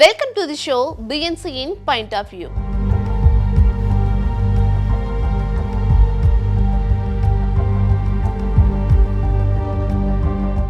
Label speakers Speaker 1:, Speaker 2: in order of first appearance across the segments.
Speaker 1: welcome to the show PNC in point of view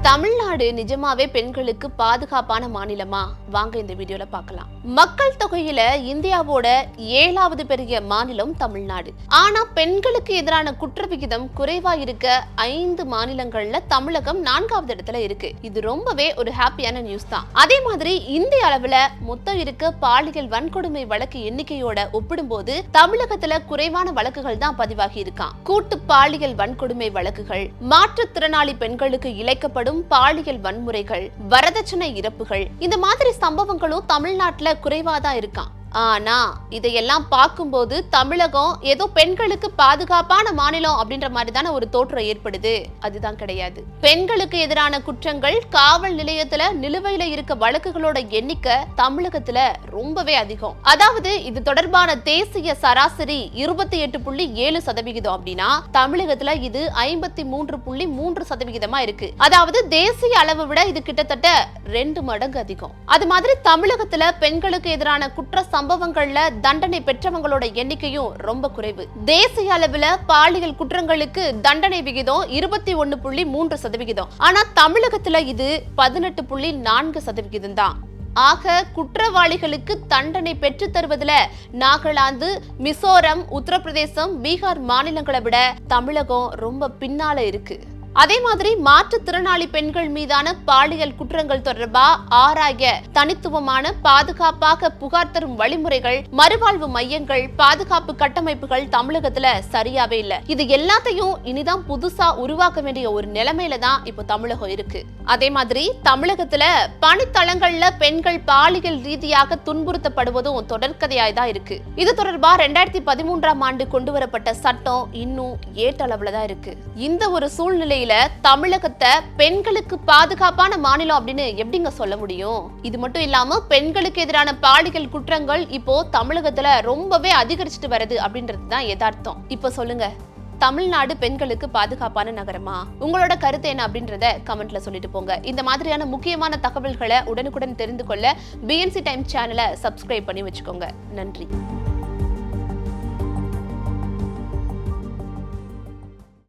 Speaker 1: Tamil Nadu நிஜமாவே பெண்களுக்கு பாதுகாப்பான மாநிலமா? வாங்க இந்த வீடியோல பார்க்கலாம். மக்கள் தொகையில இந்தியாவோட ஏழாவது பெரிய மாநிலம் தமிழ்நாடு. ஆனா பெண்களுக்கு எதிரான குற்ற விகிதம் குறைவா இருக்க ஐந்து மாநிலங்கள்ல தமிழகம் நான்காவது இடத்துல இருக்கு. இது ரொம்பவே ஒரு ஹாப்பியான நியூஸ் தான். அதே மாதிரி இந்திய அளவுல மொத்தம் இருக்க பாலியல் வன்கொடுமை வழக்கு எண்ணிக்கையோட ஒப்பிடும்போது தமிழகத்துல குறைவான வழக்குகள் தான் பதிவாகி இருக்கான். கூட்டு பாலியல் வன்கொடுமை வழக்குகள் மாற்றுத்திறனாளி பெண்களுக்கு இழைக்கப்படும் பாலியல் வன்முறைகள் வரதட்சணை இறப்புகள் இந்த மாதிரி சம்பவங்களும் தமிழ்நாட்டுல குறைவாதான் இருக்கான் ஆனா இதையெல்லாம் பார்க்கும்போது தமிழகம் ஏதோ பெண்களுக்கு பாதுகாப்பான மாநிலம் அப்படின்ற மாதிரி தானே ஒரு தோற்றம் ஏற்படுது. அதுதான் கிடையாது. பெண்களுக்கு எதிரான குற்றங்கள் காவல் நிலையத்துல நிலுவையில இருக்க வழக்குகளோட எண்ணிக்கை தமிழகத்துல ரொம்பவே அதிகம். அதாவது இது தொடர்பான தேசிய சராசரி இருபத்தி எட்டு புள்ளி ஏழு சதவிகிதம் அப்படின்னா தமிழகத்துல இது ஐம்பத்தி மூன்று புள்ளி மூன்று சதவிகிதமா இருக்கு. அதாவது தேசிய அளவை விட இது கிட்டத்தட்ட ரெண்டு மடங்கு அதிகம். அது மாதிரி தமிழகத்துல பெண்களுக்கு எதிரான குற்ற சம்பவங்கள்ல தண்டனை பெற்றவங்களோட எண்ணிக்கையும் ரொம்ப குறைவு. தேசிய அளவுல பாலியல் குற்றங்களுக்கு தண்டனை விகிதம் இருபத்தி ஒன்னு புள்ளி மூன்று சதவிகிதம். ஆனா தமிழகத்துல இது பதினெட்டு புள்ளி நான்கு சதவிகிதம் தான். ஆக குற்றவாளிகளுக்கு தண்டனை பெற்று தருவதில் நாகாலாந்து மிசோரம் உத்தரப்பிரதேசம் பீகார் மாநிலங்களை விட தமிழகம் ரொம்ப பின்னால இருக்கு. அதே மாதிரி மாற்றுத்திறனாளி பெண்கள் மீதான பாலியல் குற்றங்கள் தொடர்பா ஆராய தனித்துவமான பாதுகாப்பாக புகார் தரும் வழிமுறைகள் மறுவாழ்வு மையங்கள் பாதுகாப்பு கட்டமைப்புகள் தமிழகத்துல சரியாவே இல்ல. இது எல்லாத்தையும் இனிதான் புதுசா உருவாக்க வேண்டிய ஒரு நிலைமையில தான் இப்போ தமிழகம் இருக்கு. அதே மாதிரி தமிழகத்துல பணித்தளங்கள்ல பெண்கள் பாலியல் ரீதியாக துன்புறுத்தப்படுவதும் தொடர்கதையாய் தான் இருக்கு. இது தொடர்பா ரெண்டாயிரத்தி பதிமூன்றாம் ஆண்டு கொண்டு வரப்பட்ட சட்டம் இன்னும் ஏட்டளவுல தான் இருக்கு. இந்த ஒரு சூழ்நிலை சூழ்நிலையில தமிழகத்தை பெண்களுக்கு பாதுகாப்பான மாநிலம் அப்படின்னு எப்படிங்க சொல்ல முடியும்? இது மட்டும் இல்லாம பெண்களுக்கு எதிரான பாலியல் குற்றங்கள் இப்போ தமிழகத்துல ரொம்பவே அதிகரிச்சுட்டு வருது அப்படின்றது தான் எதார்த்தம் இப்போ சொல்லுங்க தமிழ்நாடு பெண்களுக்கு பாதுகாப்பான நகரமா? உங்களோட கருத்து என்ன அப்படின்றத கமெண்ட்ல சொல்லிட்டு போங்க. இந்த மாதிரியான முக்கியமான தகவல்களை உடனுக்குடன் தெரிந்து கொள்ள பிஎன்சி டைம் சேனலை சப்ஸ்கிரைப் பண்ணி வச்சுக்கோங்க. நன்றி.